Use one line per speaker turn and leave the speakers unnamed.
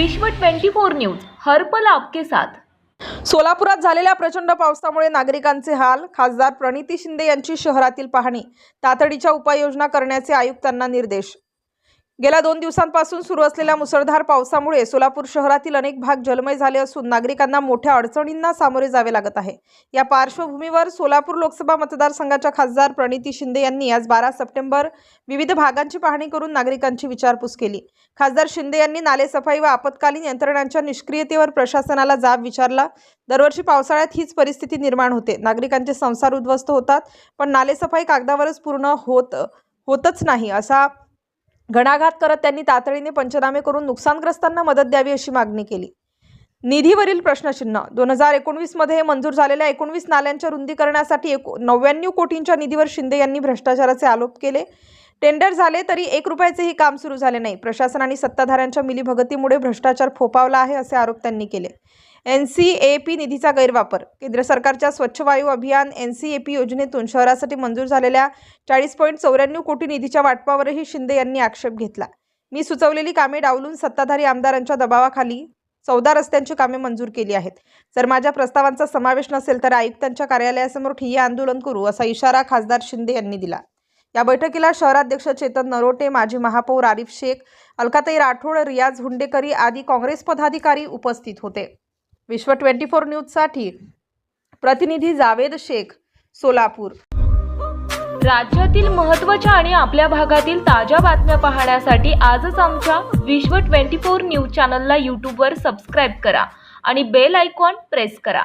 विश्व 24 न्यूज हर्पल आपके साथ.
सोलापुरात झालेल्या प्रचंड पावसामुळे नागरिकांचे हाल खासदार प्रणिती शिंदे यांची शहरातील पाहणी तातडीच्या उपाययोजना करण्याचे आयुक्तांना निर्देश. गेल्या दोन दिवसांपासून सुरू असलेल्या मुसळधार पावसामुळे सोलापूर शहरातील अनेक भाग जलमय झाले असून नागरिकांना मोठ्या अडचणींना सामोरे जावे लागत आहे. या पार्श्वभूमीवर सोलापूर लोकसभा मतदारसंघाच्या खासदार प्रणिती शिंदे यांनी आज बारा सप्टेंबर विविध भागांची पाहणी करून नागरिकांची विचारपूस केली. खासदार शिंदे यांनी नालेसफाई व आपत्कालीन यंत्रणांच्या निष्क्रियतेवर प्रशासनाला जाब विचारला. दरवर्षी पावसाळ्यात हीच परिस्थिती निर्माण होते. नागरिकांचे संसार उद्ध्वस्त होतात पण नालेसफाई कागदावरच पूर्ण होत होतच नाही असा घणाघात करत त्यांनी तातडीने पंचनामे करून नुकसानग्रस्तांना मदत द्यावी अशी मागणी केली. निधीवरील प्रश्नचिन्ह दोन हजार एकोणवीसमध्ये मंजूर झालेल्या एकोणवीस नाल्यांच्या रुंदीकरणासाठी एक नव्याण्णव कोटींच्या निधीवर शिंदे यांनी भ्रष्टाचाराचे आरोप केले. टेंडर झाले तरी एक रुपयाचेही काम सुरू झाले नाही. प्रशासन आणि सत्ताधाऱ्यांच्या मिलीभगतीमुळे भ्रष्टाचार फोपावला आहे असे आरोप त्यांनी केले. एन सी ए पी निधीचा गैरवापर. केंद्र सरकारच्या स्वच्छ वायू अभियान एन सी ए पी योजनेतून शहरासाठी मंजूर झालेल्या चाळीस पॉईंट चौऱ्याण्णव कोटी निधीच्या वाटपावरही शिंदे यांनी आक्षेप घेतला. मी सुचवलेली कामे डावलून सत्ताधारी आमदारांच्या दबावाखाली चौदा रस्त्यांची कामे मंजूर केली आहेत. जर माझ्या प्रस्तावांचा समावेश नसेल तर आयुक्तांच्या कार्यालयासमोर ठिय्या आंदोलन करू असा इशारा खासदार शिंदे यांनी दिला. या बैठकीला शहराध्यक्ष चेतन नरोटे माजी महापौर आरिफ शेख अलकाताई राठोड रियाज हुंडेकरी आदी काँग्रेस पदाधिकारी उपस्थित होते. विश्व ट्वेंटी फोर न्यूजसाठी प्रतिनिधी जावेद शेख सोलापूर.
राज्यातील महत्त्वाच्या आणि आपल्या भागातील ताज्या बातम्या पाहण्यासाठी आजच आमच्या विश्व 24 न्यूज चॅनलला यूट्यूबवर सबस्क्राईब करा आणि बेल आयकॉन प्रेस करा.